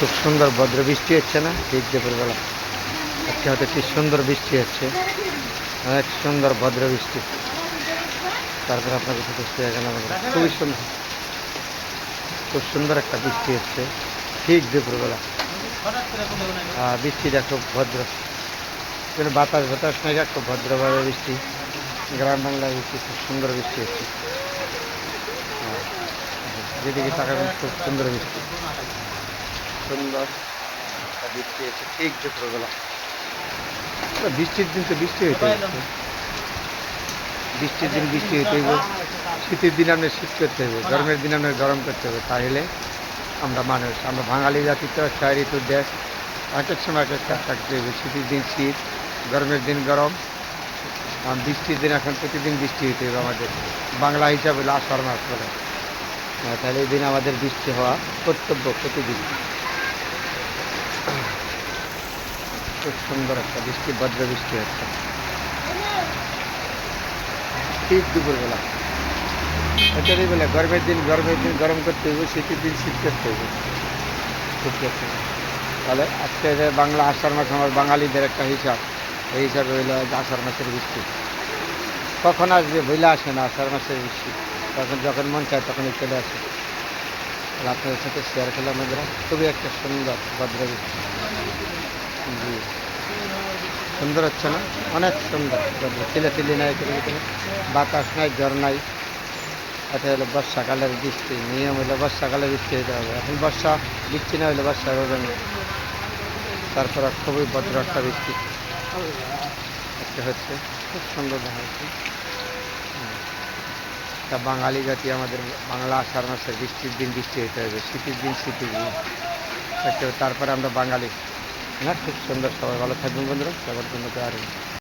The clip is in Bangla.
খুব সুন্দর ভদ্র বৃষ্টি হচ্ছে না? ঠিক দুপুরবেলা। আজকে হয়তো কি সুন্দর বৃষ্টি হচ্ছে। অনেক সুন্দর ভদ্র বৃষ্টি। তারপরে এখানে আমাদের খুবই সুন্দর। খুব সুন্দর একটা বৃষ্টি হচ্ছে। ঠিক দুপুরবেলা। বৃষ্টিটা খুব ভদ্র। কোনো বাতাস বাতাস নাই খুব ভদ্রভাবে বৃষ্টি। গ্রাম বাংলার বৃষ্টি, খুব সুন্দর বৃষ্টি হচ্ছে। যেদিকে তাকাবেন, খুব সুন্দর বৃষ্টি। সুন্দর। একটা বৃষ্টি হচ্ছে ঠিক দুপুরবেলা বৃষ্টির দিন তো বৃষ্টি হইতে। বৃষ্টির দিন বৃষ্টি হইতে হইব। শীতের দিন আপনার শীত করতে হবে গরমের দিন আপনার গরম করতে হবে তাহলে আমরা মানুষ আমরা বাঙালি জাতি তো ছয় ঋতুর দেশ। এক এক সময় এক এক কাজ থাকতে হবে শীতের দিন শীত গরমের দিন গরম। বৃষ্টির দিন এখন প্রতিদিন বৃষ্টি হইতে হবে আমাদের। বাংলা হিসাবে হলো আষাঢ় মাস বলে। তাহলে এই দিন আমাদের বৃষ্টি হওয়া কর্তব্য প্রতিদিন। খুব সুন্দর একটা বৃষ্টি, ভদ্র বৃষ্টি হচ্ছে। ঠিক দুপুরবেলা। এটারই বলে গরমের দিন গরমের দিন গরম করতে হইব, শীতের দিন শীত করতে হইব। ঠিক আছে তাহলে আজকে যে বাংলা আষাঢ় মাস, আমার বাঙালিদের একটা হিসাব, এই হিসাবে হইল আষাঢ় মাসের বৃষ্টি। কখন আসবে বইলে আসে না আষাঢ় মাসের বৃষ্টি। তখন যখন মন চায় তখনই চলে আসে। আপনাদের সাথে শেয়ার করলাম আমরা খুবই একটা সুন্দর, ভদ্র বৃষ্টি। সুন্দর হচ্ছে না? অনেক সুন্দর। তিলে তিলি নেই। বাতাস নাই, জ্বর নাই। এটা হলো বর্ষাকালের বৃষ্টি। নিয়ম হলো বর্ষাকালে বৃষ্টি হতে হবে। এখন বর্ষা বৃষ্টি না হলে বর্ষা হবে না। তারপর খুবই ভদ্র একটা বৃষ্টি। একটা হচ্ছে খুব সুন্দর দেখা যাচ্ছে তা বাঙালি জাতি আমাদের বাংলা আষাঢ় মাসের বৃষ্টির দিন বৃষ্টি হতে হবে। শীতের দিন শীতের দিন। তারপরে আমরা বাঙালি। না খুব সুন্দর সবাই ভালো থাকবেন বন্ধুরা সবার জন্য আর